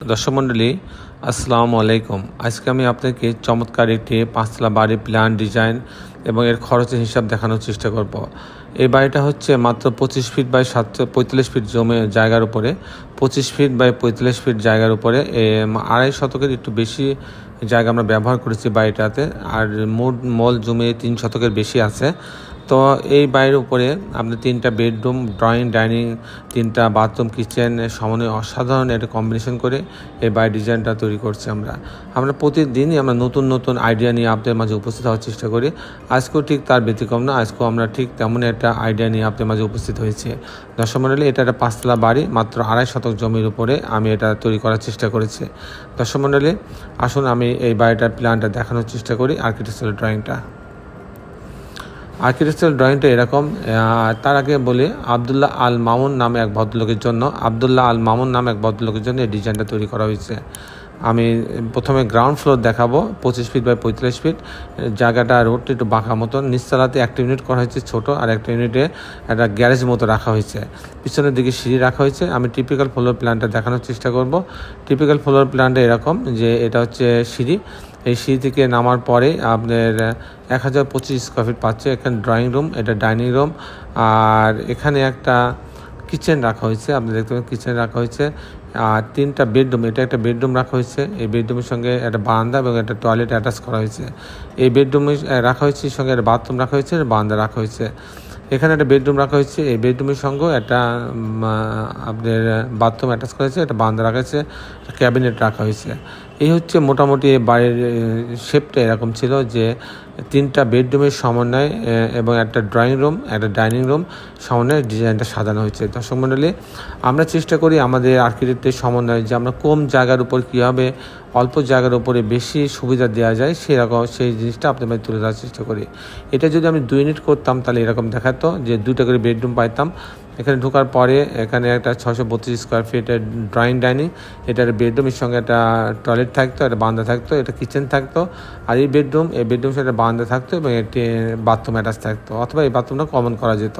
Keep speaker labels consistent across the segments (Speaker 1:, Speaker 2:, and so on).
Speaker 1: দর্শক মণ্ডলী, আসসালামু আলাইকুম। আজকে আমি আপনাকে চমৎকার একটি পাঁচতলা বাড়ির প্ল্যান ডিজাইন এবং এর খরচের হিসাব দেখানোর চেষ্টা করব। এই বাড়িটা হচ্ছে মাত্র পঁচিশ ফিট বাই সাতশো, পঁয়তাল্লিশ ফিট জমে, জায়গার উপরে। পঁচিশ ফিট বাই পঁয়তাল্লিশ ফিট জায়গার উপরে। আড়াই শতকের একটু বেশি জায়গা আমরা ব্যবহার করেছি বাড়িটাতে। আর মোট মল জমে তিন শতকের বেশি আছে। তো এই বাড়ির উপরে আপনার তিনটা বেডরুম, ড্রয়িং, ডাইনিং, তিনটা বাথরুম, কিচেন, সমন্বয়ে অসাধারণ একটা কম্বিনেশন করে এই বাড়ির ডিজাইনটা তৈরি করছি আমরা। আমরা প্রতিদিনই আমরা নতুন নতুন আইডিয়া নিয়ে আপনাদের মাঝে উপস্থিত হওয়ার চেষ্টা করি। আজকেও ঠিক তার ব্যতিক্রম না, আজকেও আমরা ঠিক তেমন একটা আইডিয়া নিয়ে আপনাদের মাঝে উপস্থিত হয়েছি। দর্শক মণ্ডলী, এটা একটা পাঁচতলা বাড়ি, মাত্র আড়াই শতক জমির উপরে আমি এটা তৈরি করার চেষ্টা করেছি। দর্শক মণ্ডলী, আসুন আমি এই বাড়িটার প্ল্যানটা দেখানোর চেষ্টা করি আর্কিটেকচারাল ড্রয়িংটা আর্কিটেকচারাল ড্রয়িংটা এরকম তার আগে বলি আবদুল্লাহ আল মামুন নামে এক ভদ্রলোকের জন্য। আবদুল্লাহ আল মামুন নামে এক ভদ্রলোকের জন্য এই ডিজাইনটা তৈরি করা হয়েছে। আমি প্রথমে গ্রাউন্ড ফ্লোর দেখাবো, পঁচিশ ফিট বাই পঁয়তাল্লিশ ফিট জায়গাটা রোডটা একটু বাঁকা মতো নিচতলাতে একটা ইউনিট করা হয়েছে ছোট আর একটা ইউনিটে একটা গ্যারেজ মতো রাখা হয়েছে। পিছনের দিকে সিঁড়ি রাখা হয়েছে। আমি টিপিক্যাল ফ্লোর প্ল্যানটা দেখানোর চেষ্টা করব। টিপিক্যাল ফ্লোর প্ল্যানটা এরকম যে এটা হচ্ছে সিঁড়ি। এই সিঁড়ি থেকে নামার পরে আপনার এক হাজার পঁচিশ স্কোয়ার ফিট পাচ্ছে এখানে ড্রয়িং রুম এটা ডাইনিং রুম আর এখানে একটা কিচেন রাখা হয়েছে, আপনি দেখতে পাবেন কিচেন রাখা হয়েছে। আর তিনটা বেডরুম, এটা একটা বেডরুম রাখা হয়েছে। এই বেডরুমের সঙ্গে একটা বারান্দা এবং একটা টয়লেট অ্যাটাচ করা হয়েছে। এই বেডরুমে রাখা হয়েছে, সঙ্গে একটা বাথরুম রাখা হয়েছে বারান্দা রাখা হয়েছে। এখানে একটা বেডরুম রাখা হয়েছে। এই বেডরুমের সঙ্গেও একটা আপনার বাথরুম অ্যাটাচ করা হয়েছে, একটা বারান্দা রাখা হয়েছে ক্যাবিনেট রাখা হয়েছে। এই হচ্ছে মোটামুটি বাড়ির শেপটা এরকম ছিল যে তিনটা বেডরুমের সমন্বয় এবং একটা ড্রয়িং রুম একটা ডাইনিং রুম সমন্বয়ে ডিজাইনটা সাজানো হয়েছে। দর্শক মণ্ডলী আমরা চেষ্টা করি আমাদের আর্কিটেক্টের সমন্বয়ে যে আমরা কম জায়গার উপর কীভাবে অল্প জায়গার উপরে বেশি সুবিধা দেওয়া যায়, সেরকম সেই জিনিসটা আপনাদের তুলে ধরার চেষ্টা করি। এটা যদি আমি দুই ইউনিট করতাম, তাহলে এরকম দেখাতো যে দুইটা করে বেডরুম পাইতাম। এখানে ঢোকার পরে এখানে একটা ছশো বত্রিশ স্কোয়ার ফিটের ড্রয়িং ডাইনিং এটার বেডরুমের সঙ্গে একটা টয়লেট থাকতো, একটা বান্দা থাকতো এটা কিচেন থাকতো। আর এই বেডরুম এই বেডরুমের সাথে বান্দা থাকতো এবং একটি বাথরুম অ্যাটাচ থাকতো। অথবা এই বাথরুমটা কমন করা যেত।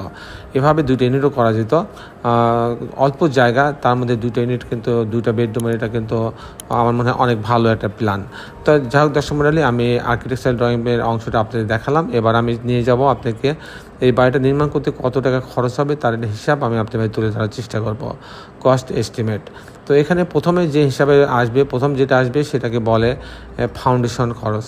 Speaker 1: এভাবে দুইটা ইউনিটও করা যেত। অল্প জায়গা, তার মধ্যে দুটো ইউনিট কিন্তু, দুইটা বেডরুমের এটা কিন্তু, আমার মনে হয় অনেক ভালো একটা প্ল্যান তো যাই হোক, দর্শক মন্ডলী, আমি আর্কিটেকচার ড্রয়িংয়ের অংশটা আপনাদের দেখালাম। এবার আমি নিয়ে যাব আপনাকে এই বাড়িটা নির্মাণ করতে কত টাকা খরচ হবে, তার হিসাব আমি আপনাদের তুলে ধরার চেষ্টা করব। কস্ট এস্টিমেট তো এখানে প্রথমে যে হিসাবে আসবে, প্রথম যেটা আসবে, সেটাকে বলে ফাউন্ডেশন খরচ।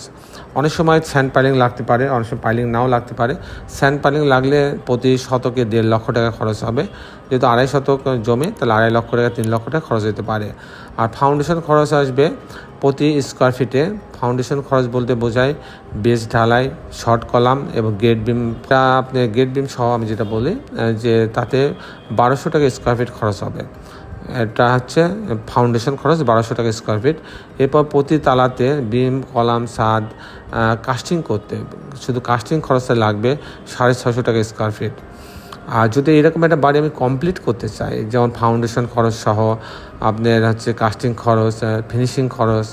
Speaker 1: অনেক সময় স্যান্ড পাইলিং লাগতে পারে, অনেক সময় পাইলিং নাও লাগতে পারে। স্যান্ড পাইলিং লাগলে প্রতি শতকে দেড় লক্ষ টাকা খরচ হবে। যেহেতু আড়াই শতক জমে, তাহলে আড়াই লক্ষ টাকা, তিন লক্ষ টাকা খরচ হতে পারে। আর ফাউন্ডেশন খরচ আসবে প্রতি স্কোয়ার ফিটে ফাউন্ডেশন খরচ বলতে বোঝায় বেস ঢালাই শর্ট কলাম এবং গেট বিমটা আপনি গেট বিম সহ আমি যেটা বলি যে তাতে বারোশো টাকা স্কোয়ার ফিট খরচ হবে। এটা হচ্ছে ফাউন্ডেশন খরচ, বারোশো টাকা স্কোয়ার ফিট এরপর প্রতি তালাতে বিম কলাম ছাদ কাস্টিং করতে। শুধু কাস্টিং খরচটা লাগবে সাড়ে ছশো টাকা স্কোয়ার ফিট আর যদি এরকম একটা বাড়ি আমি কমপ্লিট করতে চাই, যেমন ফাউন্ডেশন খরচ সহ, আপনার হচ্ছে কাস্টিং খরচ ফিনিশিং খরচ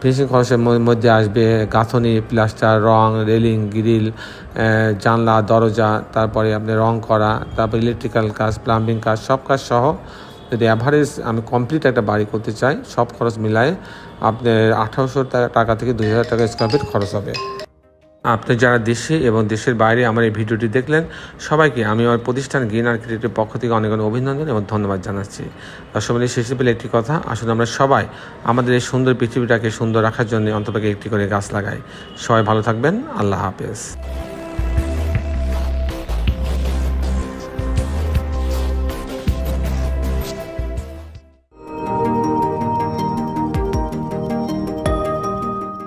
Speaker 1: ফিনিশিং খরচের মধ্যে আসবে গাঁথনি প্লাস্টার রং রেলিং গ্রিল জানলা, দরজা, তারপরে আপনি রং করা, তারপর ইলেকট্রিক্যাল কাজ প্লাম্বিং কাজ, সব কাজ সহ যদি অ্যাভারেজ আমি কমপ্লিট একটা বাড়ি করতে চাই, সব খরচ মিলায়ে আপনার আঠারোশো টাকা থেকে দুই হাজার টাকা স্কোয়ার ফিট খরচ হবে। আপনি যারা দেশে এবং দেশের বাইরে আমার এই ভিডিওটি দেখলেন, সবাইকে আমি আমার প্রতিষ্ঠান গ্রিন আর্কিটেক্টের পক্ষ থেকে অনেক অনেক অভিনন্দন এবং ধন্যবাদ জানাচ্ছি। দর্শক শেষে পেলে একটি কথা আসলে আমরা সবাই আমাদের এই সুন্দর পৃথিবীটাকে সুন্দর রাখার জন্য অন্তপাকে একটি করে গাছ লাগাই। সবাই ভালো থাকবেন, আল্লাহ হাফেজ।